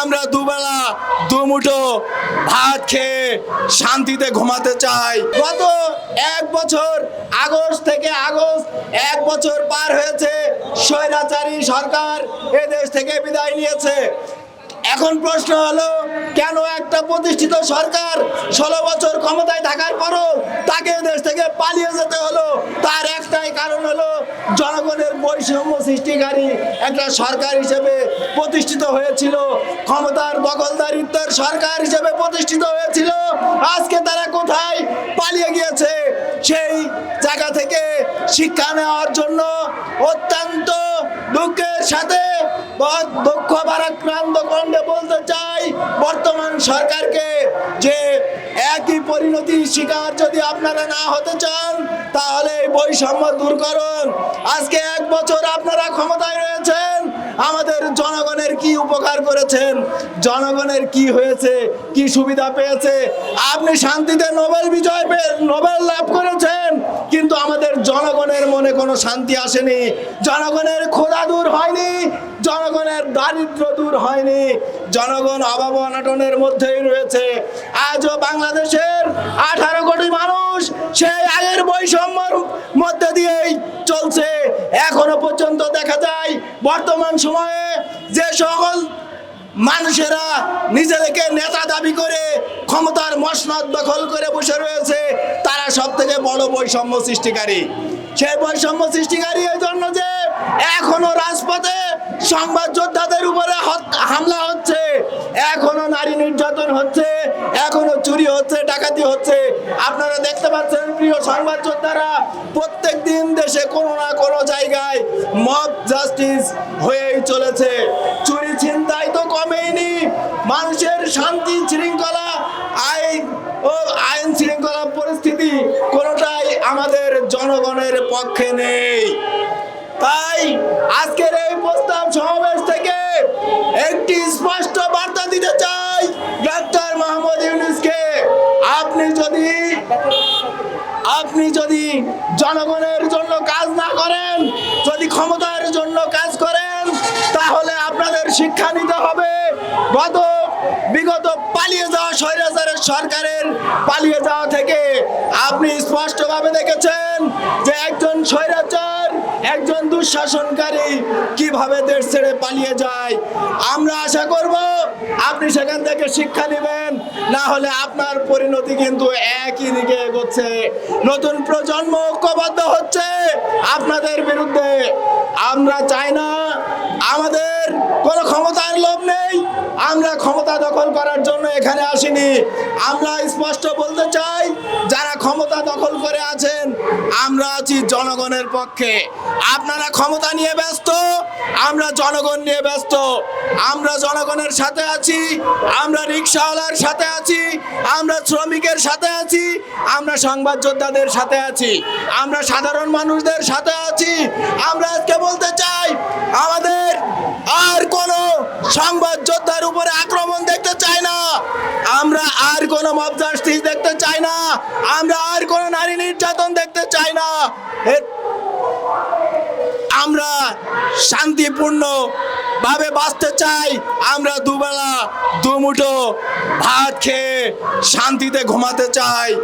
আমরা দুবেলা, দুমুঠো ভাত খেয়ে শান্তিতে ঘুমাতে চাই। গত এক বছর আগস্ট থেকে আগস্ট, এক বছর পার হয়েছে, স্বৈরাচারী সরকার এদেশ থেকে বিদায় নিয়েছে। এখন প্রশ্ন হলো, কেন একটা প্রতিষ্ঠিত সরকার ষোলো বছর ক্ষমতায় থাকার পরও তাকে দেশ থেকে পালিয়ে যেতে হলো? তার একটাই কারণ হলো, জনগণের বৈষম্য সৃষ্টিকারী একটা সরকার হিসেবে প্রতিষ্ঠিত হয়েছিল। ক্ষমতার দখলদারিত্বের সরকার হিসেবে প্রতিষ্ঠিত হয়েছিল। আজকে তারা কোথায় পালিয়ে গিয়েছে? সেই জায়গা থেকে শিক্ষা নেওয়ার জন্য অত্যন্ত দুঃখের সাথে বহুত দুঃখ বারাক্রান্ত কণ্ঠে বলতে চাই, বর্তমান সরকারকে যে একই পরিণতি শিকার যদি আপনারা না হতে চান, তাহলে এই বৈষম্য দূর করুন। আজকে এক বছর আপনারা ক্ষমতায় রয়েছেন, আমাদের জনগণের কি উপকার করেছেন, জনগণের কি হয়েছে, কি সুবিধা পেয়েছে, আপনি শান্তিতে নোবেল বিজয় পেয়ে, নোবেল লাভ করেছেন, কিন্তু আমাদের জনগণের মনে কোনো শান্তি আসেনি, জনগণের খোদা দূর হয়নি। জনগণের দারিদ্র দূর হয়নি। জনগণ অভাব অনাটনের মধ্যেই রয়েছে। আজও বাংলাদেশের আঠারো কোটি মানুষ সেই আগের বৈষম্যর মধ্যে দিয়েই চলছে। এখনও পর্যন্ত দেখা যায়, বর্তমান সময়ে যে সকল মানুষেরা নিজেদেরকে নেতা দাবি করে ক্ষমতার মসনদ দখল করে বসে রয়েছে, তারা সব থেকে বড় বৈষম্য সৃষ্টিকারী। সেই বৈষম্য সৃষ্টিকারী এই জন্য যে এখনও রাজপথে সংবাদ যোদ্ধাদের উপরে হামলা হচ্ছে। এখনও নারী নির্যাতন হচ্ছে। এখনও চুরি হচ্ছে, ডাকাতি হচ্ছে। আপনারা দেখতে পাচ্ছেন, প্রিয় সংবাদ যোদ্ধারা প্রত্যেক দিন দেশে কোনো না কোনো জায়গায় মব জাস্টিস হয়েই চলেছে। চুরি ছিনতাই তো কমেইনি। মানুষের শান্তি শৃঙ্খলা, আইন ও আইন শৃঙ্খলা পরিস্থিতি কোনোটাই আমাদের জনগণের পক্ষে নেই। তাই আজকের এই প্রস্তাব সমাবেশ থেকে একটি স্পষ্ট বার্তা দিতে চাই ডাক্তার মাহমুদ ইউনুসকে। আপনি যদি আপনি যদি জনগণের জন্য কাজ না করেন, যদি ক্ষমতার জন্য কাজ করেন, তাহলে আপনাদের শিক্ষা নিতে হবে। গত বিগত পালিয়ে যাওয়া স্বৈরাচারের সরকারের পালিয়ে যাওয়া থেকে আপনি স্পষ্টভাবে দেখেছেন যে একজন স্বৈরাচার, একজন দুঃশাসনকারী কীভাবে দেশ ছেড়ে পালিয়ে যায়। আমরা আশা করব আপনি সেখান থেকে শিক্ষা নেবেন, না হলে আপনার পরিণতি কিন্তু একই দিকে এগোচ্ছে। নতুন প্রজন্ম ঐক্যবদ্ধ হচ্ছে আপনাদের বিরুদ্ধে। আমরা চাই না আমাদের কোনো ক্ষমতার লোভ নেই আমরা ক্ষমতা দখল করার জন্য এখানে আসিনি। আমরা স্পষ্ট বলতে চাই, যারা ক্ষমতা দখল করে আছেন, আমরা আছি জনগণের পক্ষে। আপনারা ক্ষমতা নিয়ে ব্যস্ত, আমরা জনগণ নিয়ে ব্যস্ত। আমরা জনগণের সাথে আছি, আমরা রিক্সাওয়ালার সাথে আছি, আমরা শ্রমিকের সাথে আছি, আমরা সংবাদ যোদ্ধাদের সাথে আছি, আমরা সাধারণ মানুষদের সাথে আছি। আমরা আজকে বলতে চাই, আমাদের আর কোনো আর অফ জাস্টিস দেখতে চাই না। আমরা আর কোনো নারী নির্যাতন দেখতে চাই না। আমরা শান্তিপূর্ণ ভাবে বাঁচতে চাই। আমরা দুবেলা দুমুঠো ভাত খেয়ে শান্তিতে ঘুমাতে চাই।